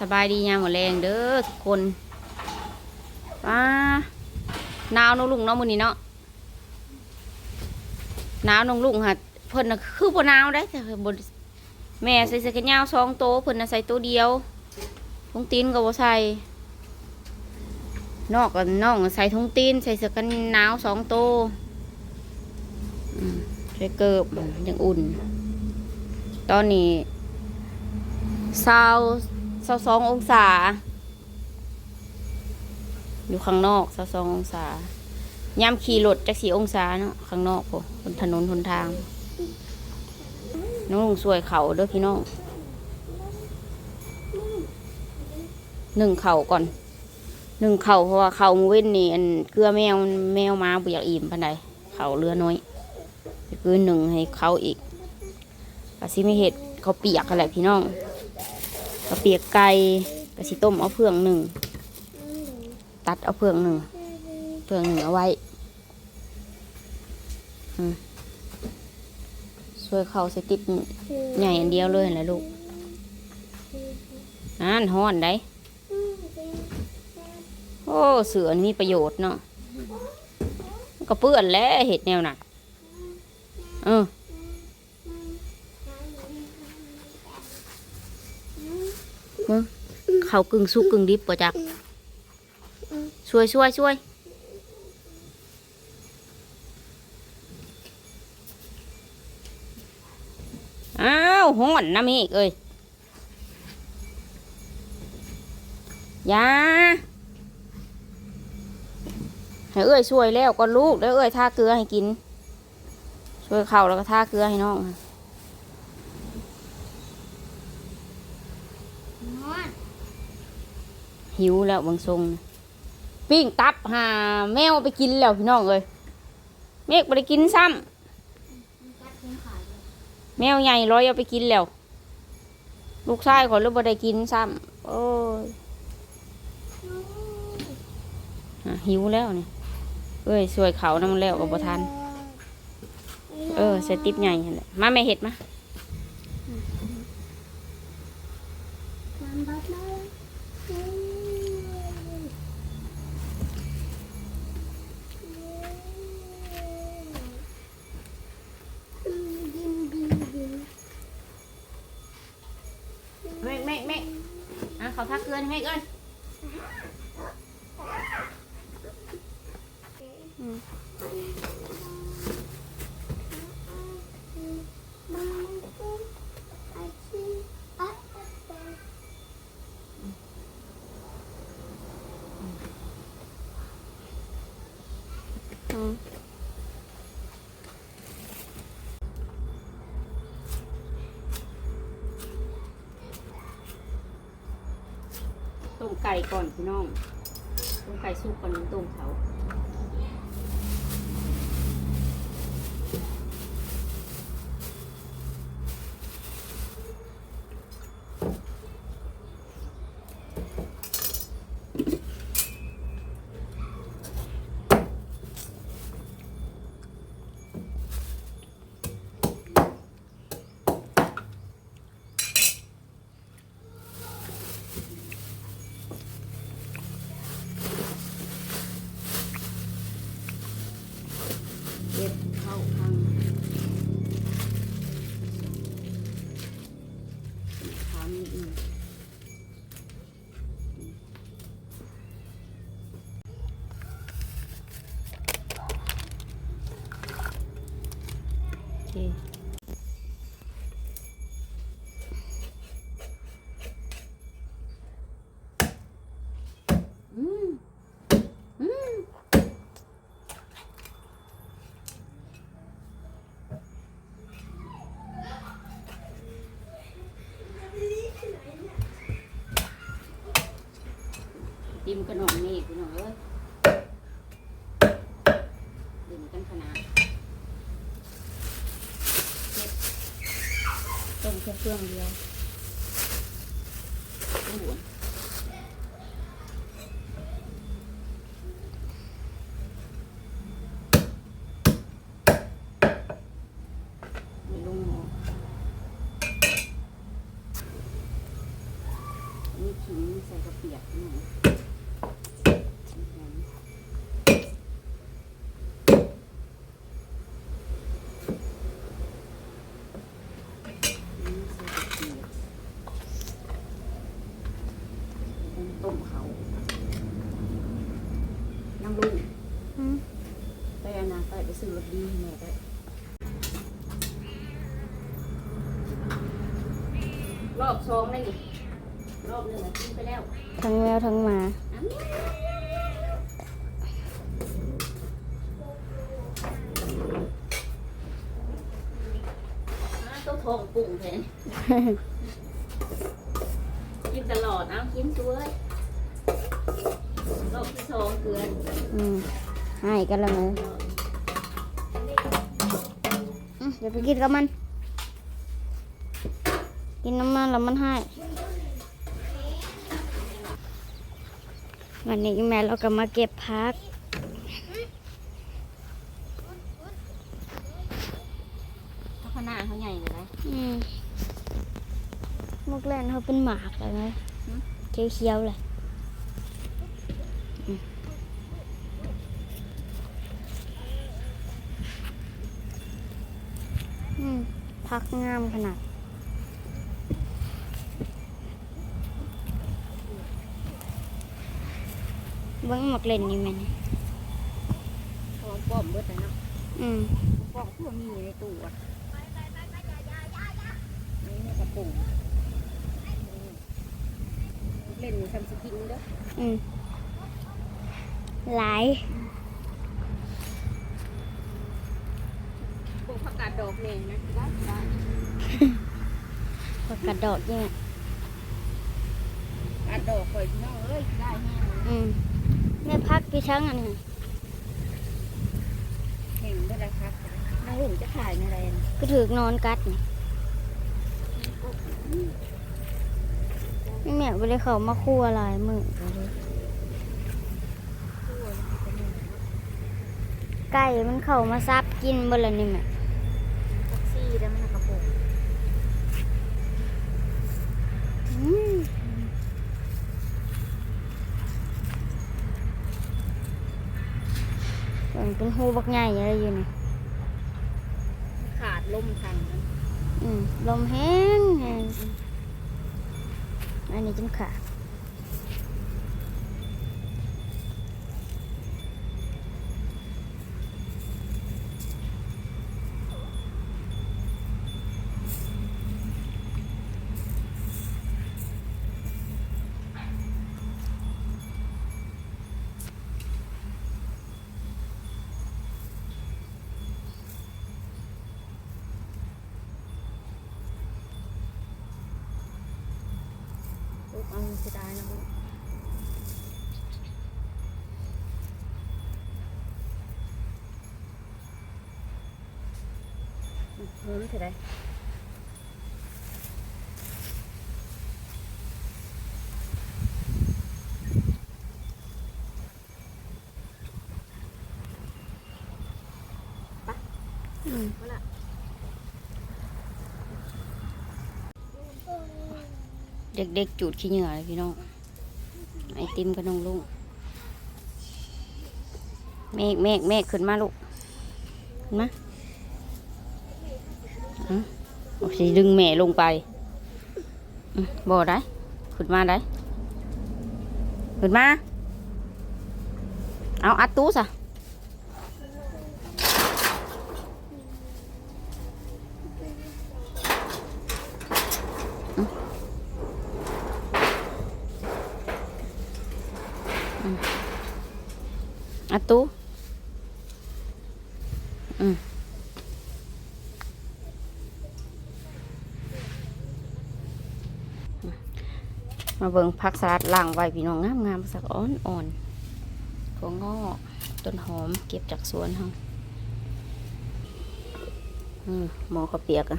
สบายดียามหมดแรงเด้อทุกคนป้าหนาวน้องลุงเนาะมื้อนี้เนาะหนาวน้องลุงค่ะเพิ่นน่ะคือบ่หนาวได้แต่บ่แม่ใส่เสื้อแขนยาวสองโตเพิ่นน่ะใส่โตเดียวทงตีนก็บ่ใส่นอกก็น้องก็ใส่ทงตีนใส่เสื้อกันหนาวสองโตใส่เกิบยังอุ่น ตอนนี้เศร้าเศร้าสององศา อยู่ข้างนอกเศร้าสององศาย่ำขี่รถจากสี่องศาเนาะข้างนอกพอบนถนนหนทาง น้องลุงสวยเขาเด้อพี่น้องหนึ่งเข่าก่อนหนึ่งเข่าเพราะว่าเข่ามเว้นนี่อันเกลือแมวแมวมาบุอยากอิ่มปันใดเข่าเรือน้อยคือหนึ่งให้เขาอีกกะซิไม่เห็ดเขาเปียกอะไรพี่น้อง กระเปียกไก่กระสิต้มเอาเพื่องหนึ่ง ตัดเอาเพื่องหนึ่ง เพื่องหนึ่งเอาไว้ช่วยเขาใส่ติ๊บใหญ่อันเดียวเลยแหละลูกอ่านห้อนได้โอ้เสือนี่มีประโยชน์เนาะก็เปื้อนแล้วเห็ดแนวน่ะเออ เขากึ่งสุกกึ่งดิบป่ะจักช่วยช่วยช่วยอ้าวหอนน้ำอีกเอ้ยยาให้เอ้ยช่วยแล้วก็ลูกแล้วเอ้ยทาเกลือให้กิน ช่วยเข่าแล้วก็ทาเกลือให้น้อง หิวแล้วบางทรงปิ้งตับหาแมวไปกินแล้วพี่น้องเลยเมฆไปกินซ้ำแมวใหญ่ร้อยเอาไปกินแล้ว ลูกชายขอยเลยบ่ได้กินซ้ำโอ้ยหิวแล้วเนี่ยเอ้ยสวยเขานำมันแล้วกับบ่ทัน เออใส่ติ๊บใหญ่แหละมาแม่เห็ดมา เมฆเมฆเมฆ อะเขาทักเกลือให้เมฆเอ้ย ไก่ก่อนพี่น้องต้มไก่สุกก่อนต้มเขา ติมขนมนี่พี่น้องเอ้ยดื่มกันขนาดเจ็บต้ม แค่เครื่องเดียวโอ้โหนี่ลุงหมอ มีขิงใส่กระเปียกหน่อยต้มเขาน้ำลูก อืม ไปอันนะไปไป ซื้อรถดีให้แม่ได้รอบสองเลยนี่รอบหนึ่งอะกินไปแล้วทั้งแมวทั้งหมาอันนี้อ่าตัวทองปุ่งแทนกินตลอดเอากินตัวเลยรอบที่สองเกลือน อืมให้กันแล้วไหมอืม เดี๋ยวไปกินกับมัน กินน้ำมันแล้วมันให้วันนี้แม่เราก็มาเก็บพัก เขาขนาดเขาใหญ่เลยนะอืมมุกแลนเขาเป็นหมากเลยไหมหืมเขียวๆเลยอืมอืม พักงามขนาด เบิ้งหมกเล่นนี่แมันเขาป้อมเบิดเลยเนาะอืมป้อมทั่วมีในตู้อะนี่ในกระปุกเล่นทำสกินเด้ออืมหลาย ปลู กาดดอกแดงนะได้ได้ผักกระโดดเนี่ยกาดดอกข่อยน้องเอ้ยได้แห้งเลยอืมแม่พักพี่ช้างอันนี้แห้งเบิดแล้วครับน้าหุ่นจะขายในอะไรก็ถือนอนกัดนี่แม่ไปเลยเขามาคั่วหลายมือเลยไก่มันเข้ามาซับกินบดละนี่แม่ กซี่แล้วมันกระโปุกอืมมันเป็นหูบักใหญ่อะไรอยู่นี่ขาดลมทางนั้นอืมลมแห้งแห้งอันนี้จนขาด ลูกเอาเสียดายนะลูกเพิ่มเท่าไหร อืม ว่าละ เด็กๆ จูดขี้เหงื่อเลยพี่น้อง ไอติมกับน้องลุงเมฆเมฆเมฆขึ้นมาลูก ขึ้นมาอะโอ้สิดึงแม่ลงไปบ่ได้ ขึ้นมาได้ ขึ้นมา เอาอัดตู้ซะ อัดตู้อืมมาเบิ่งผักสลัดล่างไว้พี่น้องงามงามๆสักอ่อนอ่อนถั่วงอกต้นหอมเก็บจากสวนเฮาอืมหมอข้าวเปียกอะ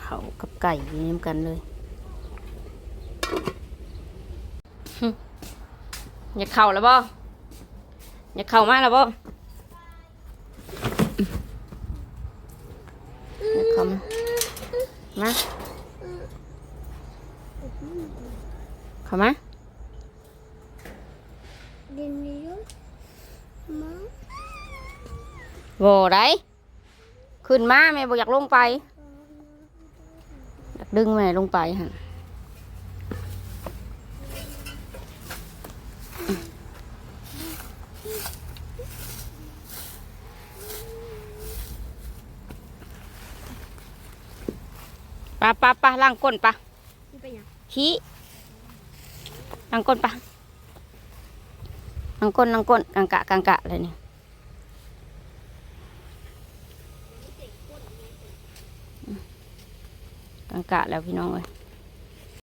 เขากับไก่อยู่นกันเลย อยากเข่าแล้วบ่อยากเข่ามากแล้วบ่อยากเข่ามามาเข้ามาดินนี้อะได้ขึ้นมาแม่บ่อยากลงไปอยากดึงแม่ลงไปฮะะปะปะล้างก้นปะนี่เป็นหยังขี้ล้างก้นปะล้างก้นล้างก้นกังกะกังกะอะไรเนี่ยกังกะแล้วพี่น้องเอ้ย